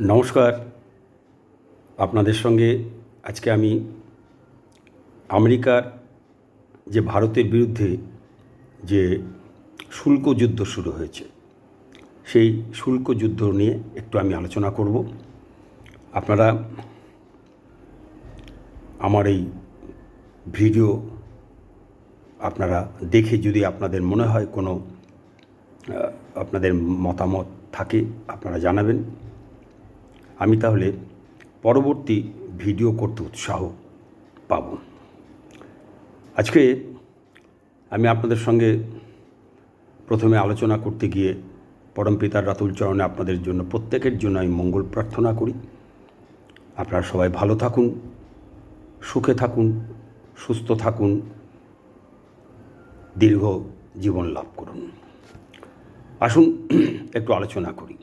নমস্কার। আপনাদের সঙ্গে আজকে আমি আমেরিকার যে ভারতের বিরুদ্ধে যে শুল্ক যুদ্ধ শুরু হয়েছে, সেই শুল্ক যুদ্ধ নিয়ে একটু আমি আলোচনা করব। আপনারা আমার এই ভিডিও আপনারা দেখে যদি আপনাদের মনে হয় কোনো আপনাদের মতামত থাকে, আপনারা জানাবেন। আমি তাহলে পরবর্তী ভিডিও করতে উৎসাহ পাব। আজকে আমি আপনাদের সঙ্গে প্রথমে আলোচনা করতে গিয়ে পরম পিতার রাতুল চরণে আপনাদের জন্য প্রত্যেকের জন্য আমি মঙ্গল প্রার্থনা করি। আপনারা সবাই ভালো থাকুন, সুখে থাকুন, সুস্থ থাকুন, দীর্ঘ জীবন লাভ করুন। আসুন, একটু আলোচনা করি।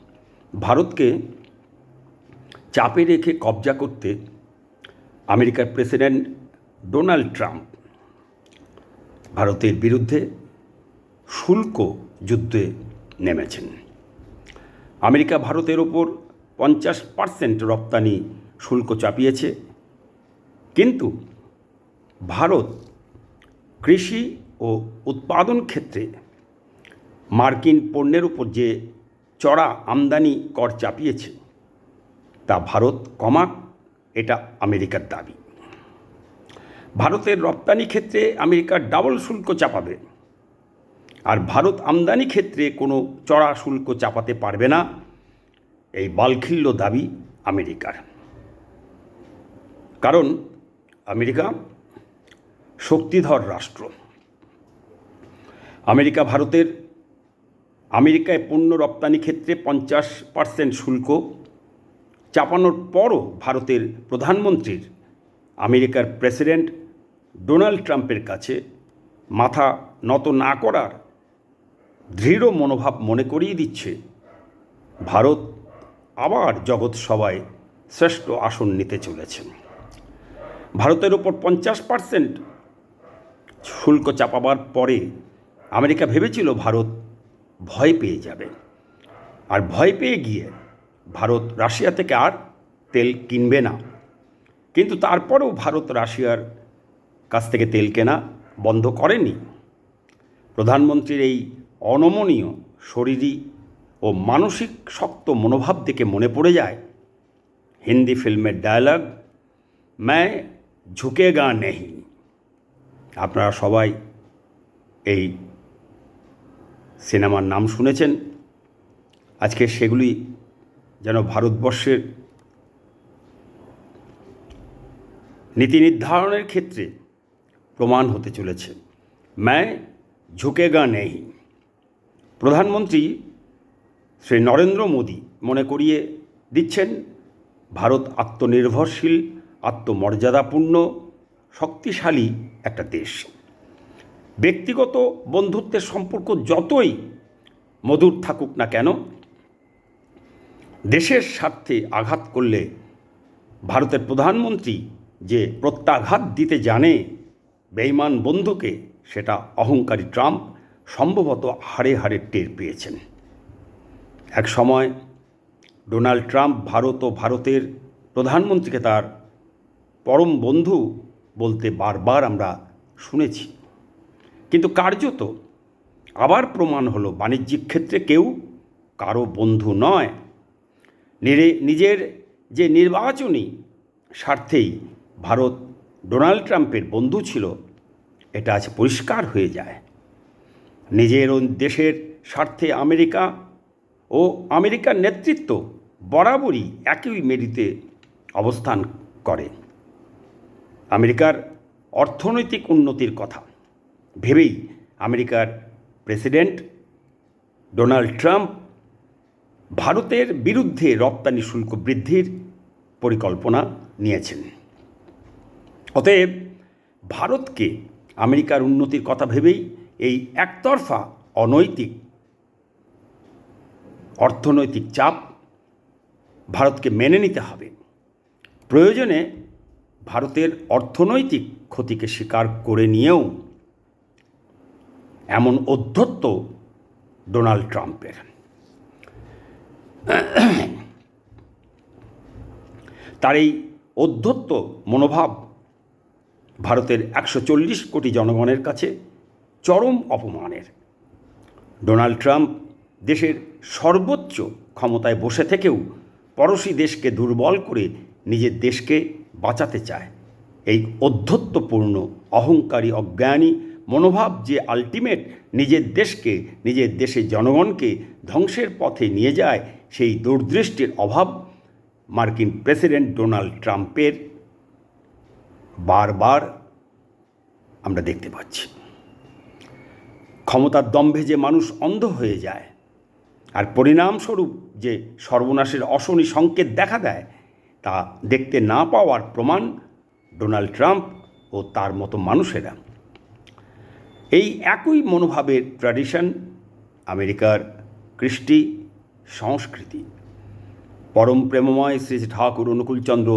ভারতকে চাপে রেখে কবজা করতে আমেরিকার প্রেসিডেন্ট ডোনাল্ড ট্রাম্প ভারতের বিরুদ্ধে শুল্ক যুদ্ধে নেমেছেন। আমেরিকা ভারতের ওপর পঞ্চাশ পার্সেন্ট রপ্তানি শুল্ক চাপিয়েছে। কিন্তু ভারত কৃষি ও উৎপাদন ক্ষেত্রে মার্কিন পণ্যের উপর যে চড়া আমদানি কর চাপিয়েছে তা ভারত কমাক, এটা আমেরিকার দাবি। ভারতের রপ্তানি ক্ষেত্রে আমেরিকার ডাবল শুল্ক চাপাবে। আর ভারত আমদানি ক্ষেত্রে কোনো চড়া শুল্ক চাপাতে পারবে না, এই বালখিল্য দাবি আমেরিকার। কারণ আমেরিকা শক্তিধর রাষ্ট্র। আমেরিকা ভারতের, আমেরিকায় পণ্য রপ্তানি ক্ষেত্রে পঞ্চাশ পার্সেন্ট শুল্ক চাপানোর পরও ভারতের প্রধানমন্ত্রীর, আমেরিকার প্রেসিডেন্ট ডোনাল্ড ট্রাম্পের কাছে মাথা নত না করার দৃঢ় মনোভাব মনে করিয়ে দিচ্ছে ভারত আবার জগৎ সভায় শ্রেষ্ঠ আসন নিতে চলেছে। ভারতের ওপর পঞ্চাশ পার্সেন্ট শুল্ক চাপাবার পরে আমেরিকা ভেবেছিল ভারত ভয় পেয়ে যাবে। আর ভয় পেয়ে গিয়ে ভারত রাশিয়া থেকে আর তেল কিনবে না। কিন্তু তারপরেও ভারত রাশিয়ার কাছ থেকে তেল কেনা বন্ধ করেনি। প্রধানমন্ত্রীর এই অনমনীয় শরীরী ও মানসিক শক্ত মনোভাব দেখে মনে পড়ে যায়। হিন্দি ফিল্মের ডায়ালগ ম্যায় ঝুঁকেগা নেহি। আপনারা সবাই এই সিনেমার নাম শুনেছেন। আজকে সেগুলি যেন ভারতবর্ষের নীতি নির্ধারণের ক্ষেত্রে প্রমাণ হতে চলেছে। ম্যায় ঝুঁকেগা নেই। প্রধানমন্ত্রী শ্রী নরেন্দ্র মোদী মনে করিয়ে দিচ্ছেন, ভারত আত্মনির্ভরশীল, আত্মমর্যাদাপূর্ণ, শক্তিশালী একটা দেশ। ব্যক্তিগত বন্ধুত্বের সম্পর্ক যতই মধুর থাকুক না কেন দেশের স্বার্থে আঘাত করলে ভারতের প্রধানমন্ত্রী যে প্রত্যাঘাত দিতে জানে বেইমান বন্ধুকে, সেটা অহংকারী ট্রাম্প সম্ভবত হাড়ে হাড়ে টের পেয়েছেন। এক সময় ডোনাল্ড ট্রাম্প ভারত ও ভারতের প্রধানমন্ত্রীকে তার পরম বন্ধু বলতে বারবার আমরা শুনেছি। কিন্তু কার্যত আবার প্রমাণ হলো বাণিজ্যিক ক্ষেত্রে কেউ কারও বন্ধু নয় নিজের যে নির্বাচনী স্বার্থেই ভারত ডোনাল্ড ট্রাম্পের বন্ধু ছিল, এটা আজ পরিষ্কার হয়ে যায়। নিজের দেশের স্বার্থে আমেরিকা ও আমেরিকার নেতৃত্ব বরাবরই একই মেরিতে অবস্থান করে। আমেরিকার অর্থনৈতিক উন্নতির কথা ভেবেই আমেরিকার প্রেসিডেন্ট ডোনাল্ড ট্রাম্প ভারতের বিরুদ্ধে রপ্তানি শুল্ক বৃদ্ধির পরিকল্পনা নিয়েছেন। অতএব ভারতকে আমেরিকার উন্নতির কথা ভেবেই এই একতরফা অনৈতিক, অর্থনৈতিক চাপ ভারতকে মেনে নিতে হবে। প্রয়োজনে ভারতের অর্থনৈতিক ক্ষতিকে স্বীকার করে নিয়েও এমন অধ্যত্ত ডোনাল্ড ট্রাম্পের। তার এই অধ্যত্ত মনোভাব ভারতের একশো চল্লিশ কোটি জনগণের কাছে চরম অপমানের। ডোনাল্ড ট্রাম্প দেশের সর্বোচ্চ ক্ষমতায় বসে থেকেও পড়শি দেশকে দুর্বল করে নিজের দেশকে বাঁচাতে চায়। এই অধ্যত্বপূর্ণ অহংকারী, অজ্ঞানী মনোভাব যে আলটিমেট নিজের দেশকে, নিজের দেশের জনগণকে ধ্বংসের পথে নিয়ে যায় সেই দূরদৃষ্টির অভাব মার্কিন প্রেসিডেন্ট ডোনাল্ড ট্রাম্পের বারবার আমরা দেখতে পাচ্ছি। ক্ষমতার দম্ভে যে মানুষ অন্ধ হয়ে যায়, আর পরিণামস্বরূপ যে সর্বনাশের অশনি সংকেত দেখা দেয়, তা দেখতে না পাওয়ার প্রমাণ ডোনাল্ড ট্রাম্প ও তার মতো মানুষেরা। এই একই মনোভাবের ট্র্যাডিশন আমেরিকার কৃষ্টি সংস্কৃতি। পরম প্রেমময় শ্রী ঠাকুর অনুকূলচন্দ্র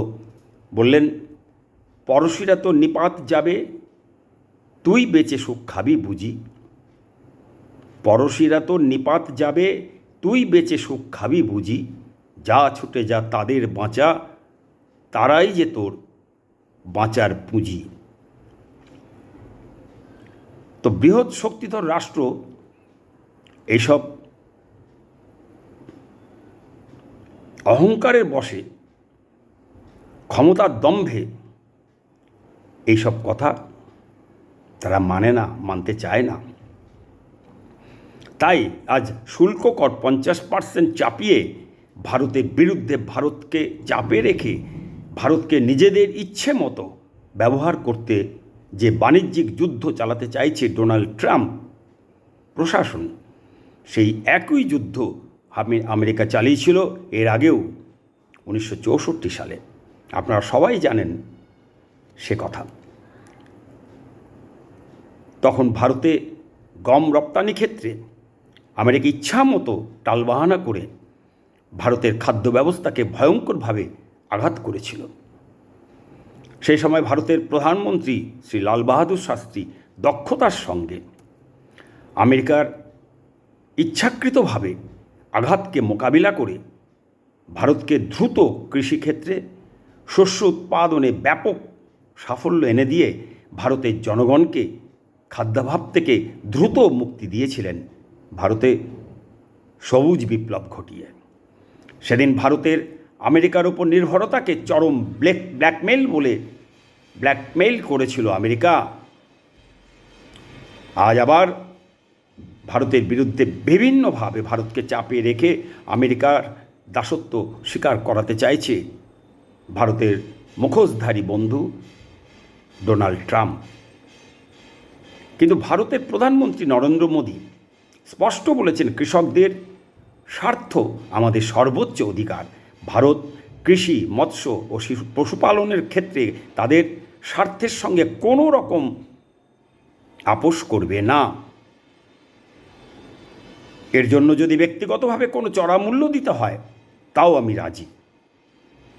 বললেন, পরশিরা তো নিপাত যাবে, তুই বেঁচে সুখ খাবি বুঝি। পরশিরা তো নিপাত যাবে, তুই বেঁচে সুখ খাবি বুঝি। যা ছুটে যা তাদের বাঁচা, তারাই যে তোর বাঁচার পুঁজি। তো বৃহৎ শক্তিধর রাষ্ট্র এইসব অহংকারের বসে, ক্ষমতার দম্ভে এইসব কথা তারা মানে না, মানতে চায় না। তাই আজ শুল্ক কর পঞ্চাশ পার্সেন্ট চাপিয়ে ভারতের বিরুদ্ধে ভারতকে চাপে রেখে ভারতকে নিজেদের ইচ্ছে মতো ব্যবহার করতে যে বাণিজ্যিক যুদ্ধ চালাতে চাইছে ডোনাল্ড ট্রাম্প, প্রশাসন, সেই একই যুদ্ধ আমি আমেরিকা চালিয়েছিল এর আগেও উনিশশো চৌষট্টি সালে। আপনারা সবাই জানেন সে কথা। তখন ভারতে গম রপ্তানি ক্ষেত্রে আমেরিকা ইচ্ছা মতো টালবাহানা করে ভারতের খাদ্য ব্যবস্থাকে ভয়ঙ্করভাবে আঘাত করেছিল। সেই সময় ভারতের প্রধানমন্ত্রী শ্রী লাল বাহাদুর শাস্ত্রী দক্ষতার সঙ্গে আমেরিকার ইচ্ছাকৃতভাবে আঘাতকে মোকাবিলা করে ভারতকে দ্রুত কৃষিক্ষেত্রে শস্য উৎপাদনে ব্যাপক সাফল্য এনে দিয়ে ভারতের জনগণকে খাদ্যাভাব থেকে দ্রুত মুক্তি দিয়েছিলেন ভারতে সবুজ বিপ্লব ঘটিয়ে। সেদিন ভারতের আমেরিকার ওপর নির্ভরতাকে চরম ব্ল্যাক ব্ল্যাকমেল বলে, ব্ল্যাকমেইল করেছিল আমেরিকা। আজ আবার ভারতের বিরুদ্ধে বিভিন্নভাবে ভারতকে চাপে রেখে আমেরিকার দাসত্ব স্বীকার করাতে চাইছে ভারতের মুখোশধারী বন্ধু ডোনাল্ড ট্রাম্প। কিন্তু ভারতের প্রধানমন্ত্রী নরেন্দ্র মোদী স্পষ্ট বলেছেন, কৃষকদের স্বার্থ আমাদের সর্বোচ্চ অধিকার। ভারত কৃষি, মৎস্য ও পশুপালনের ক্ষেত্রে তাদের স্বার্থের সঙ্গে কোনো রকম আপোষ করবে না। এর জন্য যদি ব্যক্তিগতভাবে কোনো চড়া মূল্য দিতে হয়, তাও আমি রাজি।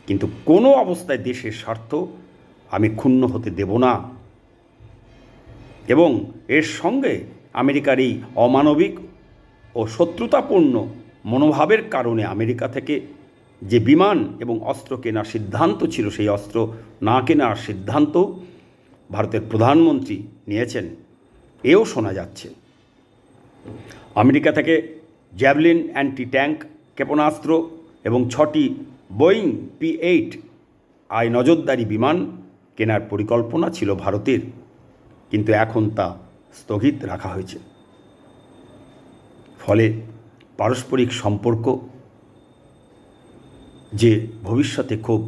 কিন্তু কোনো অবস্থায় দেশের স্বার্থ আমি ক্ষুণ্ণ হতে দেব না। এবং এর সঙ্গে আমেরিকার এই অমানবিক ও শত্রুতাপূর্ণ মনোভাবের কারণে আমেরিকা থেকে যে বিমান এবং অস্ত্র কেনার সিদ্ধান্ত ছিল, সেই অস্ত্র না কেনার সিদ্ধান্ত ভারতের প্রধানমন্ত্রী নিয়েছেন, এও শোনা যাচ্ছে। আমেরিকা থেকে জ্যাভলিন অ্যান্টি ট্যাঙ্ক, ক্ষেপণাস্ত্র এবং ছটি বোয়িং পি এইট আই নজরদারি বিমান কেনার পরিকল্পনা ছিল ভারতের, কিন্তু এখন তা স্থগিত রাখা হয়েছে। ফলে পারস্পরিক সম্পর্ক যে ভবিষ্যতে খুব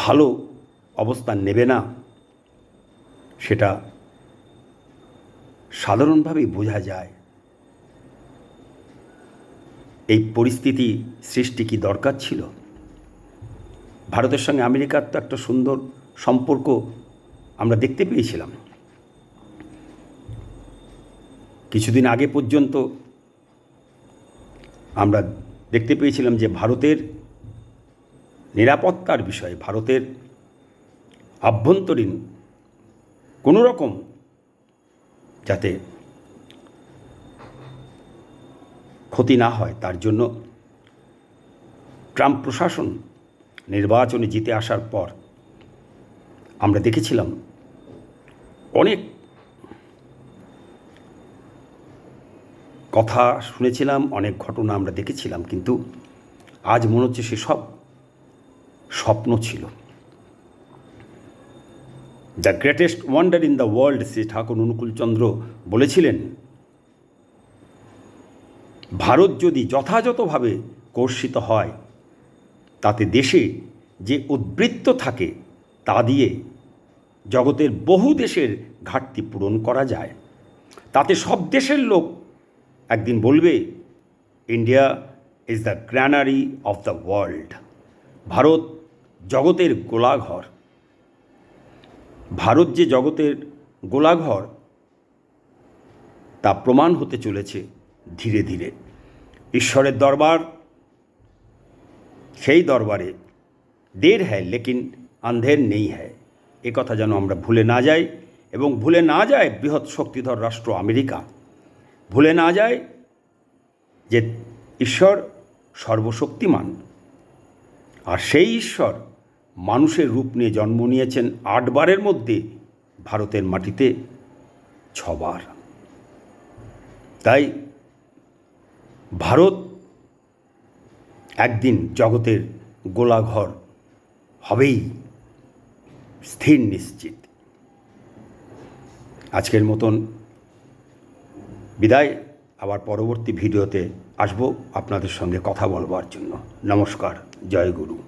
ভালো অবস্থান নেবে না, সেটা সাধারণভাবেই বোঝা যায় এই পরিস্থিতি সৃষ্টি কি দরকার ছিল? ভারতের সঙ্গে আমেরিকার তো একটা সুন্দর সম্পর্ক আমরা দেখতে পেয়েছিলাম। কিছুদিন আগে পর্যন্ত আমরা দেখতে পেয়েছিলাম যে ভারতের নিরাপত্তার বিষয়ে, ভারতের আভ্যন্তরীণ কোনো রকম যাতে ক্ষতি না হয়, তার জন্য ট্রাম্প প্রশাসন নির্বাচনে জিতে আসার পর আমরা দেখেছিলাম অনেক কথা শুনেছিলাম, অনেক ঘটনা আমরা দেখেছিলাম, কিন্তু আজ মনে হচ্ছে সেসব স্বপ্ন ছিল। The greatest wonder in the world Shri Thakur Anukulchandra বলেছিলেন, ভারত যদি যথাযথভাবে কর্ষিত হয়, তাতে দেশে যে উদ্বৃত্ত থাকে, তা দিয়ে জগতের বহু দেশের ঘাটতি পূরণ করা যায়। তাতে সব দেশের লোক একদিন বলবে India is the granary of the world Bharat জগতের গোলাঘর ভারত যে জগতের গোলাঘর, তা প্রমাণ হতে চলেছে ধীরে ধীরে। ঈশ্বরের দরবার, সেই দরবারে দের হ্যায়, লেকিন আন্ধের নেই হ্যায়। এ কথা যেন আমরা ভুলে না যাই, এবং ভুলে না যায় বৃহৎ শক্তিধর রাষ্ট্র আমেরিকা। ভুলে না যায় যে ঈশ্বর সর্বশক্তিমান, আর সেই ঈশ্বর মানুষের রূপ নিয়ে জন্ম নিয়েছেন আটবারের মধ্যে ভারতের মাটিতে ছবার। তাই ভারত একদিন জগতের গোলাঘর হবেই, স্থির নিশ্চিত। আজকের মতন বিদায়। আবার পরবর্তী ভিডিওতে আসব আপনাদের সঙ্গে কথা বলবার জন্য। নমস্কার, জয় গুরু।